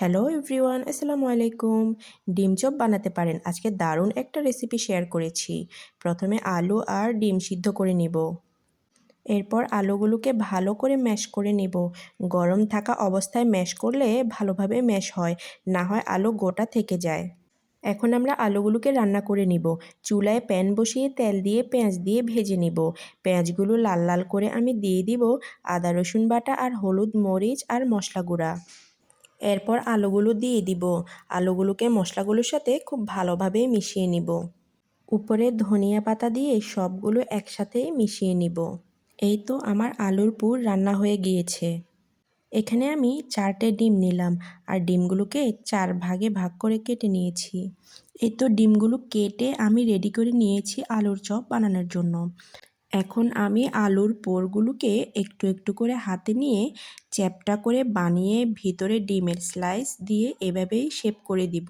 Hello everyone আসসালামু আলাইকুম ডিম চপ বানাতে পারেন। আজকে দারুণ একটা রেসিপি শেয়ার করেছি। প্রথমে আলু আর ডিম সিদ্ধ করে নিব। এরপর আলুগুলোকে ভালো করে ম্যাশ করে নেব। গরম থাকা অবস্থায় ম্যাশ করলে ভালোভাবে ম্যাশ হয়। না হয় আলু গোটা থেকে যায়। এখন আমরা আলুগুলোকে রান্না করে নিব। চুলায় প্যান বসিয়ে তেল দিয়ে পেঁয়াজ দিয়ে ভেজে নিব। পেঁয়াজগুলো লাল লাল করে আমি দিয়ে দিব আদা রসুন বাটা আর হলুদ মরিচ আর মশলা গুঁড়া। এরপর আলুগুলো দিয়ে দিব। আলুগুলোকে মশলাগুলোর সাথে খুব ভালোভাবে মিশিয়ে নিব। উপরে ধনিয়া পাতা দিয়ে সবগুলো একসাথে মিশিয়ে নিব। এই তো আমার আলুর পুর রান্না হয়ে গিয়েছে। এখানে আমি চারটে ডিম নিলাম আর ডিমগুলোকে চার ভাগে ভাগ করে কেটে নিয়েছি। এই তো ডিমগুলো কেটে আমি রেডি করে নিয়েছি আলুর চপ বানানোর জন্য। এখন আমি আলুর পোরগুলোকে একটু একটু করে হাতে নিয়ে চ্যাপটা করে বানিয়ে ভিতরে ডিমের স্লাইস দিয়ে এভাবেই শেপ করে দিব।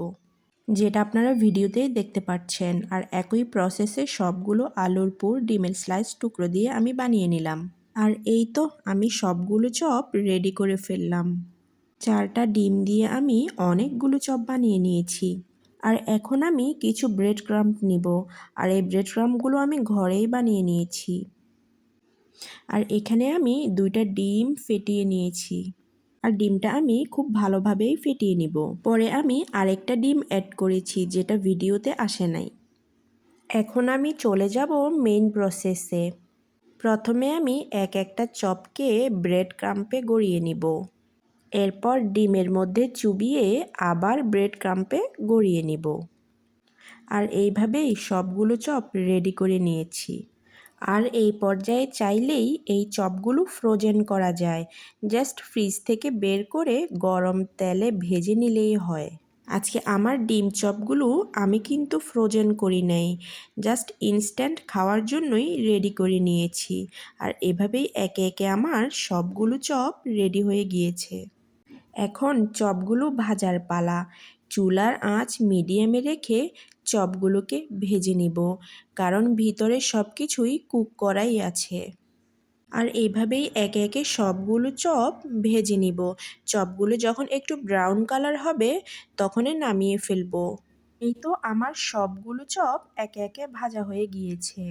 যেটা আপনারা ভিডিওতেই দেখতে পাচ্ছেন। আর একই প্রসেসে সবগুলো আলুর পোর ডিমের স্লাইস টুকরো দিয়ে আমি বানিয়ে নিলাম। আর এই তো আমি সবগুলো চপ রেডি করে ফেললাম। চারটা ডিম দিয়ে আমি অনেকগুলো চপ বানিয়ে নিয়েছি। আর এখন আমি কিছু ব্রেড ক্রাম্প নিব। আর এই ব্রেড ক্রাম্পগুলো আমি ঘরেই বানিয়ে নিয়েছি। আর এখানে আমি দুইটা ডিম ফেটিয়ে নিয়েছি। আর ডিমটা আমি খুব ভালোভাবেই ফেটিয়ে নিব। পরে আমি আরেকটা ডিম অ্যাড করেছি, যেটা ভিডিওতে আসে নাই। এখন আমি চলে যাব মেইন প্রসেসে প্রথমে আমি এক একটা চপকে ব্রেড ক্রাম্পে গড়িয়ে নিব। এরপর ডিমের মধ্যে চুবিয়ে আবার ব্রেড ক্রাম্পে গড়িয়ে নিব। আর এইভাবেই সবগুলো চপ রেডি করে নিয়েছি। আর এই পর্যায়ে চাইলেই এই চপগুলো ফ্রোজেন করা যায়। জাস্ট ফ্রিজ থেকে বের করে গরম তেলে ভেজে নিলেই হয়। আজকে আমার ডিম চপগুলো আমি কিন্তু ফ্রোজেন করি নাই। জাস্ট ইনস্ট্যান্ট খাওয়ার জন্যই রেডি করে নিয়েছি। আর এভাবেই একে একে আমার সবগুলো চপ রেডি হয়ে গিয়েছে। এখন চপগুলো ভাজার পালা। চুলার আঁচ মিডিয়ামে রেখে চপগুলোকে ভেজে নিব, কারণ ভিতরে সব কিছুই কুক করাই আছে। আর এইভাবেই একে একে সবগুলো চপ ভেজে নিব। চপগুলো যখন একটু ব্রাউন কালার হবে, তখনই নামিয়ে ফেলব। এই তো আমার সবগুলো চপ একে একে ভাজা হয়ে গিয়েছে।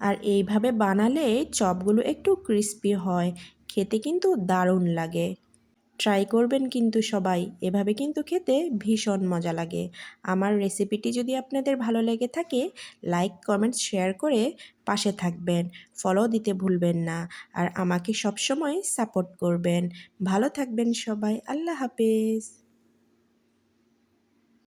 আর এইভাবে বানালে চপগুলো একটু ক্রিস্পি হয়, খেতে কিন্তু দারুণ লাগে। ট্রাই করবেন কিন্তু সবাই। এভাবে কিন্তু খেতে ভীষণ মজা লাগে। আমার রেসিপিটি যদি আপনাদের ভালো লেগে থাকে লাইক কমেন্ট শেয়ার করে পাশে থাকবেন। ফলো দিতে ভুলবেন না। আর আমাকে সবসময় সাপোর্ট করবেন। ভালো থাকবেন সবাই। আল্লাহ হাফেজ।